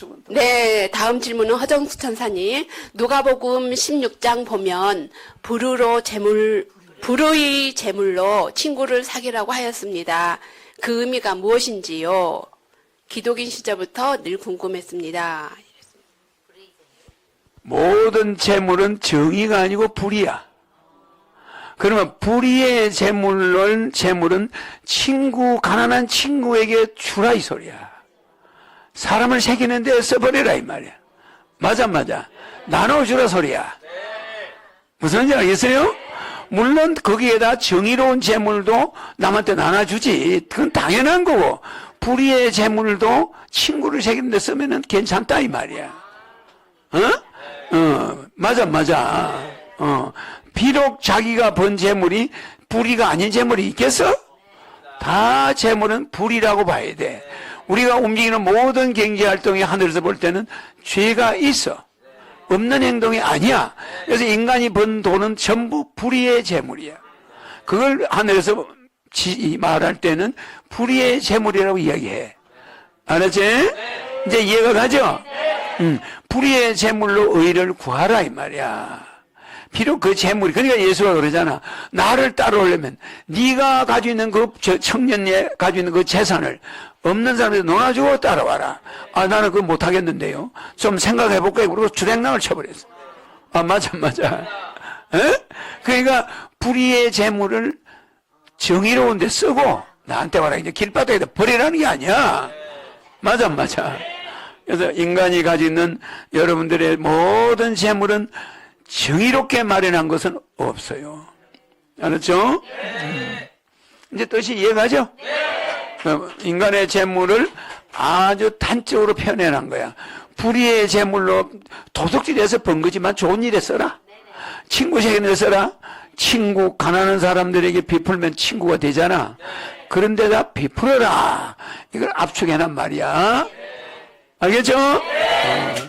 또. 네, 다음 질문은 허정수 천사님. 누가복음 16장 보면 불의로 재물 불의 재물로 친구를 사귀라고 하였습니다. 그 의미가 무엇인지요? 기독인 시절부터 늘 궁금했습니다. 모든 재물은 정의가 아니고 불이야. 그러면 불의의 재물은 재물은 친구 가난한 친구에게 주라 이 소리야. 사람을 새기는 데 써버리라 이 말이야. 맞아 맞아. 나눠주라 소리야. 무슨 말인지 알겠어요? 물론 거기에다 정의로운 재물도 남한테 나눠주지. 그건 당연한 거고 불의의 재물도 친구를 새기는 데 쓰면은 괜찮다 이 말이야. 어? 어, 맞아, 맞아. 어, 비록 자기가 번 재물이 불의가 아닌 재물이 있겠어? 다 재물은 불이라고 봐야 돼. 우리가 움직이는 모든 경제 활동이 하늘에서 볼 때는 죄가 있어. 없는 행동이 아니야. 그래서 인간이 번 돈은 전부 불의의 재물이야. 그걸 하늘에서 지- 말할 때는 불의의 재물이라고 이야기해. 알았지? 이제 이해가 가죠? 음, 불의의 재물로 의를 구하라 이 말이야. 비록 그 재물이 그러니까 예수가 그러잖아. 나를 따라오려면 네가 가지고 있는 그 저- 청년이 가지고 있는 그 재산을 없는 사람한테 논아주고 따라와라. 아 나는 그거 못 하겠는데요. 좀 생각해 볼까? 그리고 주랭랑을 쳐버렸어. 아 맞아 맞아. 에? 그러니까 불의의 재물을 정의로운 데 쓰고 나한테 와라 이제 길바닥에다 버리라는 게 아니야. 맞아 맞아. 그래서 인간이 가지고 있는 여러분들의 모든 재물은 정의롭게 마련한 것은 없어요. 알았죠? 음. 이제 뜻이 이해가죠? 어, 인간의 재물을 아주 단적으로 표현해놓은 거야. 불의의 재물로 도둑질해서 번 거지만 좋은 일에 써라. 친구 세계에 써라. 친구 가난한 사람들에게 베풀면 친구가 되잖아. 그런데다 베풀어라. 이걸 압축해놓은 말이야. 알겠죠? 어.